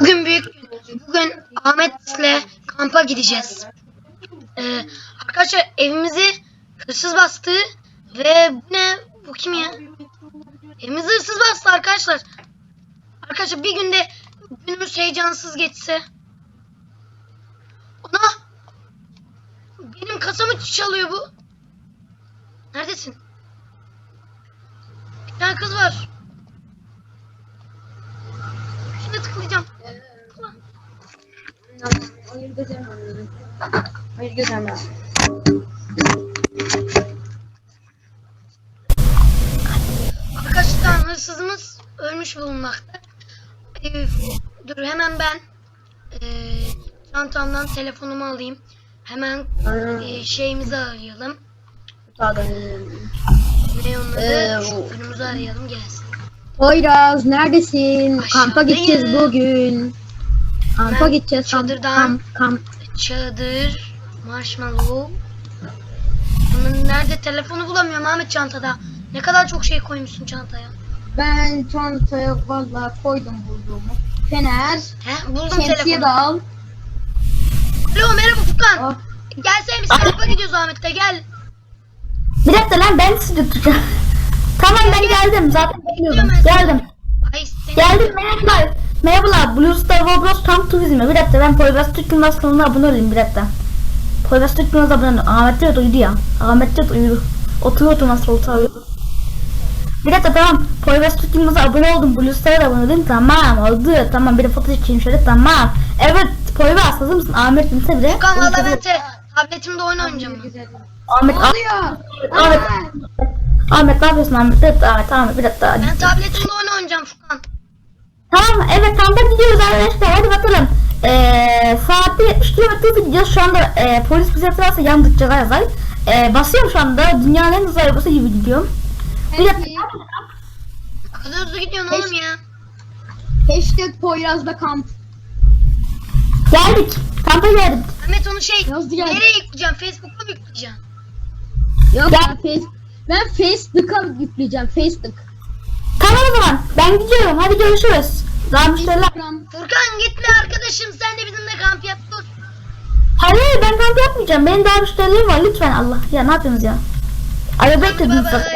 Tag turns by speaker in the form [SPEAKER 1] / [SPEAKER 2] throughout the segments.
[SPEAKER 1] Bugün büyük gün. Bugün Ahmet'le kampa gideceğiz. Ee, arkadaşlar evimizi hırsız bastı ve bu ne? Bu kim ya? Evimizi hırsız bastı arkadaşlar. Arkadaşlar bir günde günümüz heyecansız geçse. Ana! Benim kasamı çalıyor bu. Neredesin? Bir tane kız var. Tıklayacağım. Tıkla.
[SPEAKER 2] Hayır gözlemem. Hayır gözlemem.
[SPEAKER 1] Arkadaşlar hırsızımız ölmüş bulunmakta. Ee, dur hemen ben ee, çantamdan telefonumu alayım. Hemen ee, şeyimizi arayalım. Ne onun adı?
[SPEAKER 2] Ee,
[SPEAKER 1] Şoförümüzü arayalım gelsin.
[SPEAKER 2] Poyraz neredesin? Kampa
[SPEAKER 1] Aşağıdayım.
[SPEAKER 2] gideceğiz bugün. Kampa
[SPEAKER 1] Ben
[SPEAKER 2] gideceğiz.
[SPEAKER 1] Çadırdan-
[SPEAKER 2] kamp, kamp.
[SPEAKER 1] Çadır, marshmallow. Bunun nerede? Telefonu bulamıyorum Ahmet çantada. Ne kadar çok şey koymuşsun çantaya.
[SPEAKER 2] Ben çantaya valla koydum bulduğumu. Fener.
[SPEAKER 1] He buldum
[SPEAKER 2] Şemsiye de
[SPEAKER 1] telefonu.
[SPEAKER 2] al.
[SPEAKER 1] Alo merhaba Furkan.
[SPEAKER 2] Oh.
[SPEAKER 1] Gelsene biz kampa gidiyoruz Ahmet'te gel.
[SPEAKER 3] Bir dakika lan ben sizi tutacağım. Tamam ben geldim zaten bekliyordum. Geldim.
[SPEAKER 1] Ay.
[SPEAKER 3] Geldim merhabalar. Merhabalar Blue Star Roblox Kamp Turizmi. Bir dakika ben Poyraz Türk Yılmaz kanalına abone olayım bir dakika. Poyraz Türk Yılmaz abone olayım. Ahmet Cevdet uyudu ya. Ahmet Cevdet uyudu. Otur oturmaz solta uyudu. Bir dakika tamam. Poyraz Türk Yılmaz'a abone oldum. Blue Star'a abone oldum. Tamam oldu. Tamam bir de foto çekeyim şöyle tamam. Evet Poyraz hazır mısın? Ahmet kimse bir de.
[SPEAKER 1] Furkan valla ben tabletimde oyun oynayacağım.
[SPEAKER 3] Ahmet,
[SPEAKER 2] Ne oluyor?
[SPEAKER 3] Ahmet, Ahmet ne yapıyorsun Ahmet? Evet Ahmet tamam bir dakika.
[SPEAKER 1] Ben tabletimde oyun oynayacağım Furkan.
[SPEAKER 3] Tamam evet kampa gidiyoruz arkadaşlar hadi bakalım. Ee, saatte 70 km hızla gidiyoruz şu anda e, polis bize yatırarsa yandık ceza yazar. E, basıyorum şu anda dünyanın en hızlı arabası gibi gidiyorum. Bir dakika.
[SPEAKER 1] Kadar hızlı gidiyorsun oğlum ya.
[SPEAKER 2] Hashtag Poyraz'da kamp.
[SPEAKER 3] Geldik. Kampa geldik.
[SPEAKER 1] Ahmet onu şey
[SPEAKER 2] Yazdı geldi.
[SPEAKER 1] nereye yükleyeceğim? Facebook'a mı yükleyeceğim?
[SPEAKER 2] Yok
[SPEAKER 3] Ya-
[SPEAKER 2] ben face ben Facebook'a yükleyeceğim. Facebook.
[SPEAKER 3] Tamam o zaman ben gidiyorum hadi görüşürüz. Daha müşteriler.
[SPEAKER 1] Furkan gitme arkadaşım sen de bizimle kamp yap dur.
[SPEAKER 3] Hayır ben kamp yapmayacağım. Benim daha müşterilerim var lütfen Allah. Ya ne yapıyorsunuz ya? Araba eklediniz bak.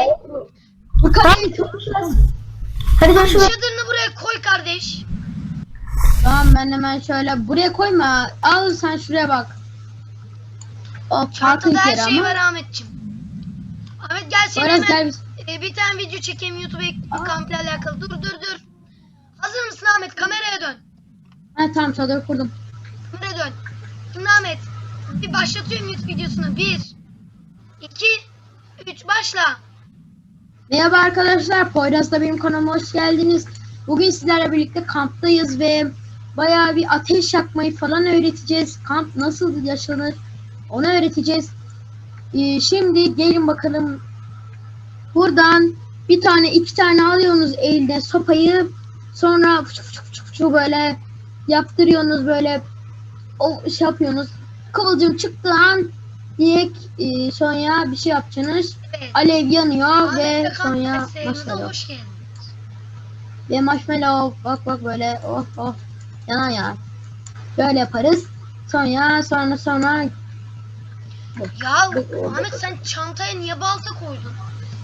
[SPEAKER 2] Furkan
[SPEAKER 3] görüşürüz. Hadi görüşürüz.
[SPEAKER 1] Çadırını buraya koy kardeş.
[SPEAKER 2] Tamam ben hemen şöyle buraya koyma. Al sen şuraya bak. O
[SPEAKER 1] Çantada her şey
[SPEAKER 2] ama.
[SPEAKER 1] var Ahmetciğim. Ahmet gel seni
[SPEAKER 2] Poyraz
[SPEAKER 1] hemen
[SPEAKER 2] gel biz.
[SPEAKER 1] e, bir tane video çekeyim YouTube'a ekledim kampla alakalı. Dur dur dur. Hazır mısın Ahmet? Kameraya dön.
[SPEAKER 2] Ha tamam çadır kurdum.
[SPEAKER 1] Kameraya dön. Şimdi Ahmet bir başlatıyorum YouTube videosunu. Bir, iki, üç başla.
[SPEAKER 2] Merhaba arkadaşlar. Poyraz'da benim kanalıma hoş geldiniz. Bugün sizlerle birlikte kamptayız ve bayağı bir ateş yakmayı falan öğreteceğiz. Kamp nasıl yaşanır onu öğreteceğiz. Ee, şimdi gelin bakalım. Buradan bir tane iki tane alıyorsunuz elde sopayı. Sonra böyle yaptırıyorsunuz böyle o şey yapıyorsunuz. Kıvılcım çıktığı an direkt e, sonra bir şey yapacaksınız.
[SPEAKER 1] Evet.
[SPEAKER 2] Alev yanıyor
[SPEAKER 1] Ahmet'le
[SPEAKER 2] ve
[SPEAKER 1] mesleğimize
[SPEAKER 2] marshmallow. Ve marshmallow bak bak böyle oh oh yanar ya. Böyle yaparız. Sonra sonra sonra
[SPEAKER 1] Ya Ahmet sen çantaya niye balta koydun?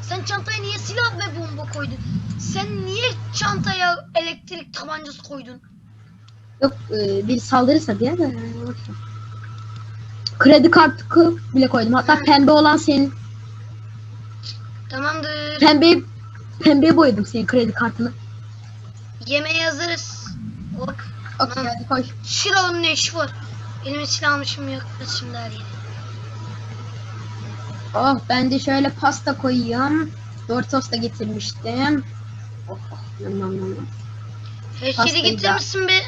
[SPEAKER 1] Sen çantaya niye silah ve bomba koydun? Sen niye çantaya elektrik tabancası koydun?
[SPEAKER 2] yok e, bir saldırırsa diye de. Kredi kartı bile koydum. Hatta pembe olan senin
[SPEAKER 1] Tamamdır.
[SPEAKER 2] pembe pembe boyadım senin kredi kartını.
[SPEAKER 1] Yemeğe hazırız. Bak.
[SPEAKER 2] Okey hadi koy.
[SPEAKER 1] Silahın ne işi var? Elime silah almışım yok. Şimdi her yere.
[SPEAKER 2] Oh ben de şöyle pasta koyayım. Doritos da getirmiştim. Oh, yum, yum.
[SPEAKER 1] Her
[SPEAKER 2] Pastayı
[SPEAKER 1] getirmişsin be.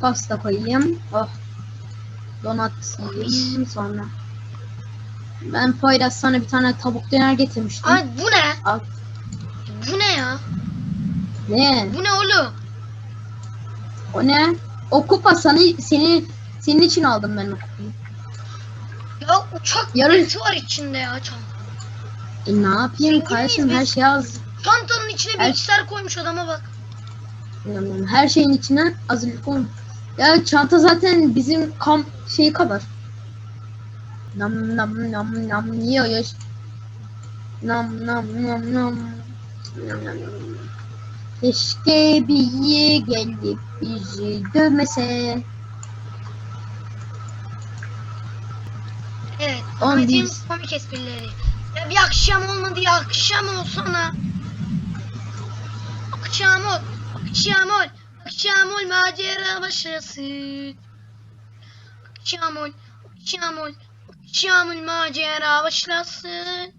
[SPEAKER 2] Pasta koyayım. Oh. Donat yiyeyim sonra. Ben Poyraz sana bir tane tavuk döner getirmiştim.
[SPEAKER 1] Ay bu ne?
[SPEAKER 2] Al.
[SPEAKER 1] Bu ne ya?
[SPEAKER 2] Ne?
[SPEAKER 1] Bu ne oğlum?
[SPEAKER 2] O ne? O kupa sana, seni, senin için aldım ben o kupayı.
[SPEAKER 1] Ya uçak bileti var içinde ya çanta.
[SPEAKER 2] E ne yapayım kardeşim her şey az.
[SPEAKER 1] Çantanın içine
[SPEAKER 2] Her-
[SPEAKER 1] bilgisayar koymuş adama bak.
[SPEAKER 2] Yani Her şeyin içine hazırlık olun. Ya çanta zaten bizim kamp şeyi kadar. Nam nam nam nam yiyoruz. Nam nam nam nam. Nam, nam, nam. Keşke biri gelip bizi dövmese. Değil.
[SPEAKER 1] komik esprileri. Ya bir akşam olmadı ya akşam olsana. Akşam ol. Akşam ol. Akşam ol macera başlasın. Akşam ol. Akşam ol. Akşam ol macera başlasın.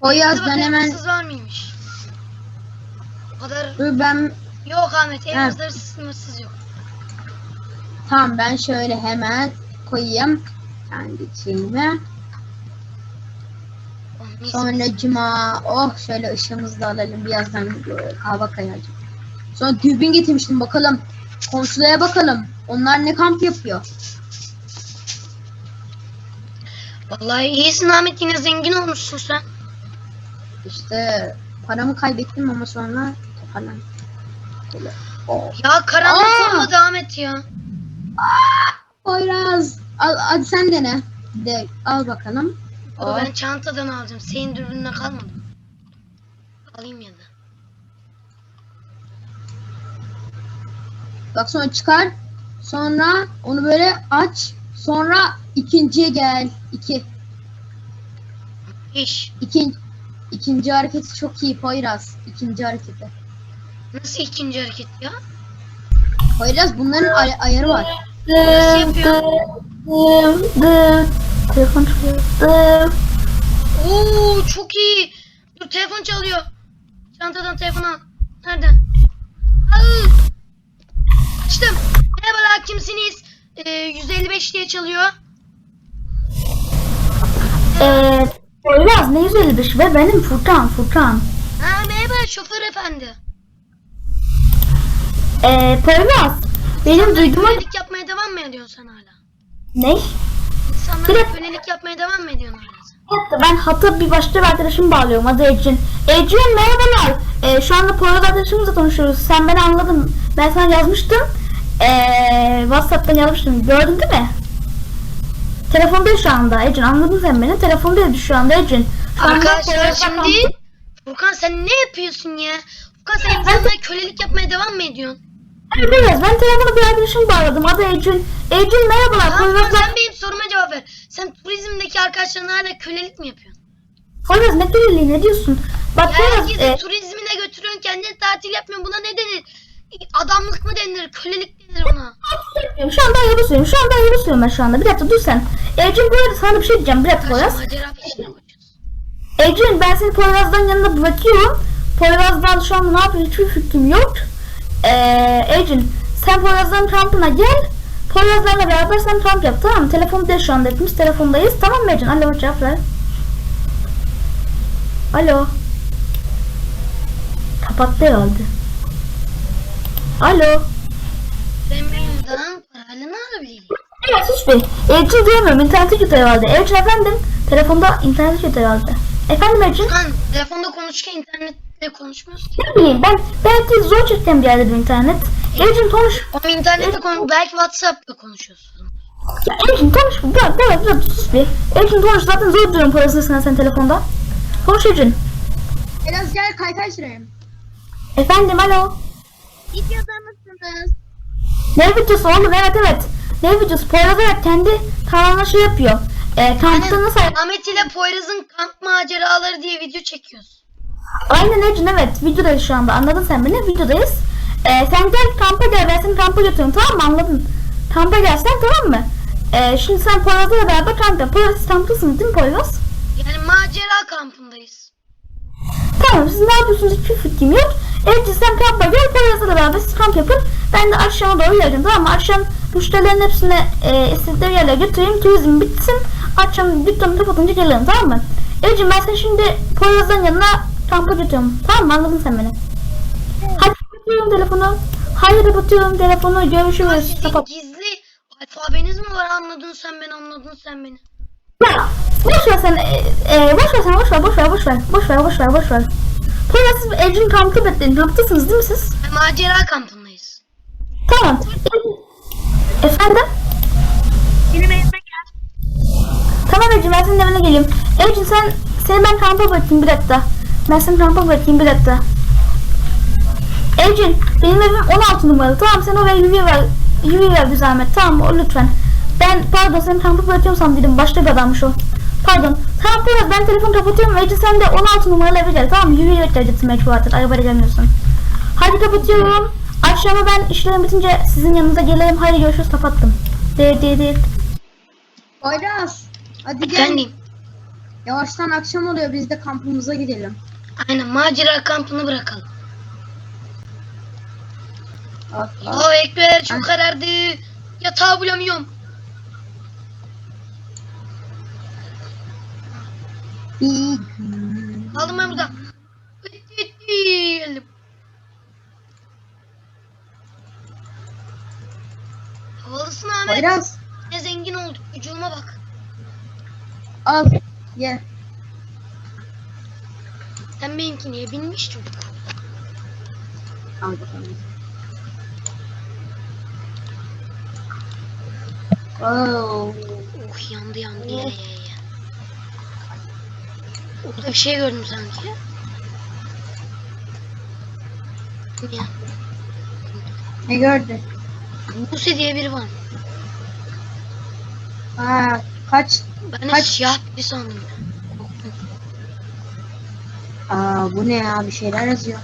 [SPEAKER 2] O yaz ben hemen
[SPEAKER 1] hırsız var mıymış? O kadar
[SPEAKER 2] ben
[SPEAKER 1] yok Ahmet evimizde hırsız yok.
[SPEAKER 2] tamam ben şöyle hemen koyayım kendi.
[SPEAKER 1] Oh, mis.
[SPEAKER 2] Sonra cuma oh şöyle ışığımızı da alalım birazdan e, kahve kayacak. Sonra dürbün getirmiştim bakalım. Komşulara bakalım. Onlar ne kamp yapıyor?
[SPEAKER 1] Vallahi iyisin Ahmet yine zengin olmuşsun sen.
[SPEAKER 2] İşte paramı kaybettim ama sonra toparlandım. Oh.
[SPEAKER 1] Ya karanlık
[SPEAKER 2] Aa!
[SPEAKER 1] olmadı Ahmet ya.
[SPEAKER 2] Poyraz al, hadi sen dene. De, al bakalım. Oh.
[SPEAKER 1] ben çantadan alacağım. Senin dürbününe kalmadı. Alayım ya da.
[SPEAKER 2] Bak sonra çıkar. Sonra onu böyle aç. Sonra ikinciye gel. İki.
[SPEAKER 1] İş.
[SPEAKER 2] İkin, ikinci hareketi çok iyi Poyraz. İkinci hareketi.
[SPEAKER 1] Nasıl ikinci hareket ya?
[SPEAKER 2] Poyraz bunların ay- ayarı var.
[SPEAKER 1] Nasıl yapıyor?
[SPEAKER 3] Telefon çalıyor.
[SPEAKER 1] Oo çok iyi. Dur telefon çalıyor. Çantadan telefon al. Nereden? Al. Açtım. Merhabalar kimsiniz? Ee, 155 diye çalıyor.
[SPEAKER 3] Eee Poyraz ne 155 ve benim Furkan Furkan.
[SPEAKER 1] Ha merhaba şoför efendi.
[SPEAKER 3] Eee Poyraz benim duyduğuma
[SPEAKER 1] yapmaya devam mı ediyorsun sen hala?
[SPEAKER 3] Ne?
[SPEAKER 1] İnsanlara
[SPEAKER 3] Direkt-
[SPEAKER 1] kölelik yapmaya devam mı ediyorsun?
[SPEAKER 3] Hatta ben hatta bir başka bir arkadaşımı bağlıyorum adı Ecin. Ecin merhabalar. Ee, şu anda Poyraz arkadaşımızla konuşuyoruz. Sen beni anladın. Ben sana yazmıştım. Ee, Whatsapp'tan yazmıştım. Gördün değil mi? Telefondayız şu anda Ecin. Anladın sen beni. Telefondayız şu anda Ecin. Şu
[SPEAKER 1] Arkadaşlar şimdi Furkan sen ne yapıyorsun ya? Furkan sen insanlara kölelik yapmaya devam mı ediyorsun?
[SPEAKER 3] Evet ben telefona bir arkadaşımı bağladım. Adı Ecin. Ecin merhabalar.
[SPEAKER 1] Tamam
[SPEAKER 3] Poyraz'la...
[SPEAKER 1] sen benim soruma cevap ver. Sen turizmdeki arkadaşlarına hala kölelik mi yapıyorsun?
[SPEAKER 3] Poyraz ne deliliği ne diyorsun? Bak
[SPEAKER 1] Ya
[SPEAKER 3] Poyraz...
[SPEAKER 1] herkesi
[SPEAKER 3] e,
[SPEAKER 1] turizmine götürüyorsun kendine tatil yapmıyorsun. Buna ne denir? Adamlık mı denir? Kölelik denir buna.
[SPEAKER 3] Şu anda ayıbı söylüyorum. Şu anda ayıbı söylüyorum ben şu anda. Bir dakika dur sen. Ecin bu arada sana bir şey diyeceğim. Bir dakika Poyraz. Ecrin ben seni Poyraz'dan yanına bırakıyorum. Poyraz'dan şu anda ne yapıyor hiçbir fikrim yok. Ee, Ecrin sen Poyraz'dan kampına gel. Poyraz'larla beraber sen kamp yap tamam mı? Telefondayız şu anda hepimiz telefondayız. Tamam mı Ecrin? Alo cevap ver. Alo. Kapattı herhalde. Alo.
[SPEAKER 1] Bundan parayla ne alabilirim?
[SPEAKER 3] Evet be. Ecrin diyemiyorum. İnternete kötü herhalde. Ecrin efendim. Telefonda internete kötü herhalde. Efendim Ecrin?
[SPEAKER 1] Furkan telefonda konuşurken internetle konuşmuyoruz ki.
[SPEAKER 3] Ne bileyim ben belki zor çeken bir yerdedir internet. Ecrin konuş.
[SPEAKER 1] Ama internette konu belki Whatsapp'ta konuşuyorsun.
[SPEAKER 3] Ya Ecrin konuş. Bırak bırak bırak sus bir. Ecrin konuş zaten zor diyorum parasını sana sen telefonda. Konuş Ecrin.
[SPEAKER 2] Biraz gel kaykay sürelim.
[SPEAKER 3] Efendim alo.
[SPEAKER 2] Videoda mısınız?
[SPEAKER 3] Ne videosu oğlum evet evet. Ne videosu? Poyraz kendi kanalına şey yapıyor. E, kampta nasıl?
[SPEAKER 1] Ahmet ile Poyraz'ın kamp maceraları diye video çekiyoruz.
[SPEAKER 3] Aynen Ecrin evet videodayız şu anda anladın sen beni videodayız. E, sen gel kampa gel ben seni kampa götürüyorum tamam mı anladın? Kampa gelsen tamam mı? E, şimdi sen Poyraz'la beraber kamp yap. Poyraz kamptasınız değil mi Poyraz?
[SPEAKER 1] Yani macera kampındayız.
[SPEAKER 3] Tamam siz ne yapıyorsunuz hiçbir fikrim yok. Evet sen kampa gel Poyraz'la beraber siz kamp yapın. Ben de akşama doğru geleceğim tamam mı? Akşam müşterilerin hepsine e, istedikleri yerlere götüreyim. Turizm bitsin. Akşam dükkanı kapatınca gelirim tamam mı? Ecim ben seni şimdi Poyraz'ın yanına kampa götürüyorum. Tamam mı? Anladın sen beni. Hadi kapatıyorum telefonu. Hayır kapatıyorum telefonu. Görüşürüz. Kapat.
[SPEAKER 1] gizli alfabeniz mi var anladın sen beni anladın sen beni.
[SPEAKER 3] Ya boş ver sen. E, e, boş ver sen boş ver boş ver boş ver. Boş ver boş ver boş ver. Poyraz siz kampta bekleyin. Kamptasınız değil mi siz?
[SPEAKER 1] Macera kampındayız.
[SPEAKER 3] Tamam. Efendim?
[SPEAKER 1] Benim evime gel.
[SPEAKER 3] Tamam Ecin ben senin evine geleyim. Ecin sen seni ben kampa bırakayım bir dakika. Ben seni kampa bırakayım bir dakika. Ecin benim evim 16 numaralı. Tamam sen oraya yürüye ver. Yürüye ver bir zahmet. Tamam? O lütfen. Ben pardon seni kampa bırakıyorum sandım. Başka bir adammış o. Pardon. Tamam biraz ben telefonu kapatıyorum. Ecin sen de 16 numaralı eve gel. Tamam mı? Yürüyerek geleceksin mecbur Arabayla gelmiyorsun. Hadi kapatıyorum. Akşama ben işlerim bitince sizin yanınıza gelirim. Hadi görüşürüz kapattım. Değil değil değil.
[SPEAKER 2] Poyraz. Hadi gel.
[SPEAKER 1] Efendim.
[SPEAKER 2] Yavaştan akşam oluyor biz de kampımıza gidelim.
[SPEAKER 1] Aynen macera kampını bırakalım.
[SPEAKER 2] Allah.
[SPEAKER 1] Allahu Ekber çok karardı. Yatağı bulamıyorum. Aldım ben bitti. Geldim. Havalısın Ahmet.
[SPEAKER 2] Poyraz.
[SPEAKER 1] Ne zengin olduk. Vücuduma bak.
[SPEAKER 2] Al. Ye.
[SPEAKER 1] Sen benimki niye binmiş çocuk?
[SPEAKER 2] Al bakalım. Oh.
[SPEAKER 1] Oh yandı yandı ye ye ye. Orada bir şey gördüm sanki. Ya?
[SPEAKER 2] Ne gördün?
[SPEAKER 1] Buse diye biri var.
[SPEAKER 2] Aa, kaç.
[SPEAKER 1] Ben
[SPEAKER 2] Kaç-
[SPEAKER 1] siyah biri sandım.
[SPEAKER 2] Aa, bu ne ya? Bir şeyler yazıyor.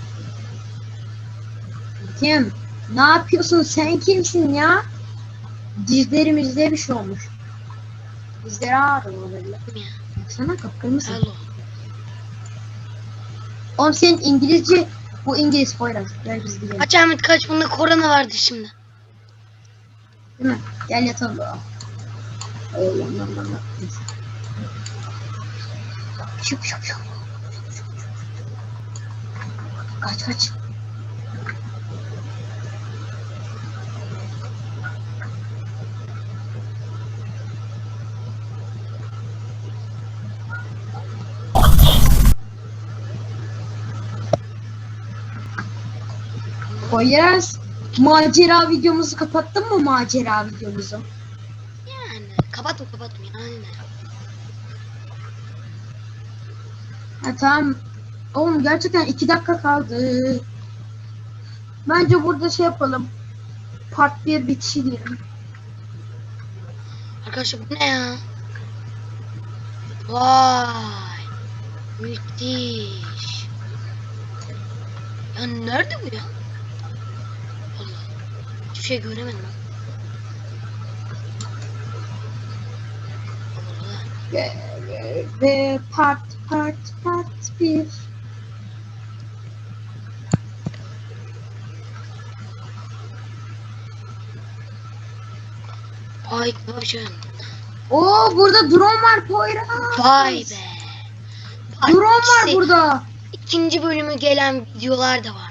[SPEAKER 2] Kim? Ne yapıyorsun? Sen kimsin ya? Dizlerimizde bir şey olmuş. Dizleri ağrıyor olabilir. Baksana kıpkırmızı.
[SPEAKER 1] Hello.
[SPEAKER 2] Oğlum senin İngilizce bu İngiliz Poyraz. Gel biz gidelim.
[SPEAKER 1] Kaç Ahmet kaç bunda korona vardı şimdi.
[SPEAKER 2] Değil mi? Gel yatalım. Ay, yan, yan, yan, yan. Neyse. Şıp şıp şıp. Kaç kaç. Poyraz, macera videomuzu kapattın mı macera videomuzu?
[SPEAKER 1] Yani kapattım kapattım yani.
[SPEAKER 2] Ha tamam. Oğlum gerçekten iki dakika kaldı. Bence burada şey yapalım. Part 1 bitişi diyelim.
[SPEAKER 1] Arkadaşlar bu ne ya? Vay. Müthiş. Ya nerede bu ya? Allah. Hiçbir şey göremedim.
[SPEAKER 2] Ve, ve, ve part part part 1.
[SPEAKER 1] Vay babacığım.
[SPEAKER 2] Oo burada drone var Poyraz.
[SPEAKER 1] Vay be. Part
[SPEAKER 2] Drone var
[SPEAKER 1] ikisi-
[SPEAKER 2] burada.
[SPEAKER 1] İkinci bölümü gelen videolar da var.